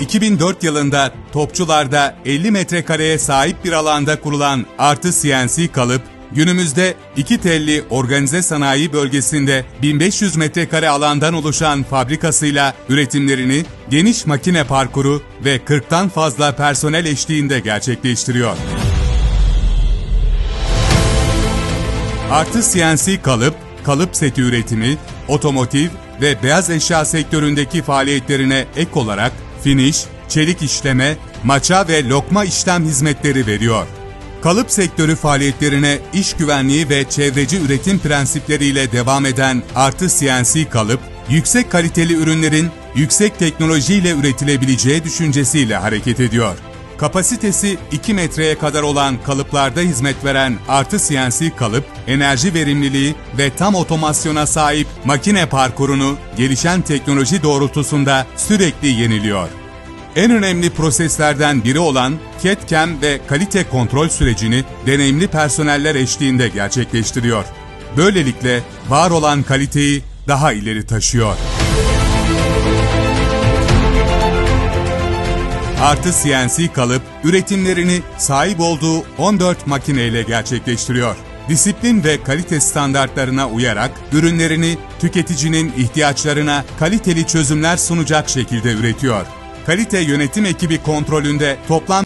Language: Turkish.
2004 yılında Topçular'da 50 metrekareye sahip bir alanda kurulan Artı CNC kalıp, günümüzde iki telli organize sanayi bölgesinde 1500 metrekare alandan oluşan fabrikasıyla üretimlerini geniş makine parkuru ve 40'tan fazla personel eşliğinde gerçekleştiriyor. Artı CNC kalıp, kalıp seti üretimi, otomotiv ve beyaz eşya sektöründeki faaliyetlerine ek olarak finish, çelik işleme, maça ve lokma işlem hizmetleri veriyor. Kalıp sektörü faaliyetlerine iş güvenliği ve çevreci üretim prensipleriyle devam eden Artı CNC kalıp, yüksek kaliteli ürünlerin yüksek teknolojiyle üretilebileceği düşüncesiyle hareket ediyor. Kapasitesi 2 metreye kadar olan kalıplarda hizmet veren Artı CNC kalıp, enerji verimliliği ve tam otomasyona sahip makine parkurunu gelişen teknoloji doğrultusunda sürekli yeniliyor. En önemli proseslerden biri olan CAD-CAM ve kalite kontrol sürecini deneyimli personeller eşliğinde gerçekleştiriyor. Böylelikle var olan kaliteyi daha ileri taşıyor. Artı CNC kalıp üretimlerini sahip olduğu 14 makineyle gerçekleştiriyor. Disiplin ve kalite standartlarına uyarak ürünlerini tüketicinin ihtiyaçlarına kaliteli çözümler sunacak şekilde üretiyor. Kalite yönetim ekibi kontrolünde toplam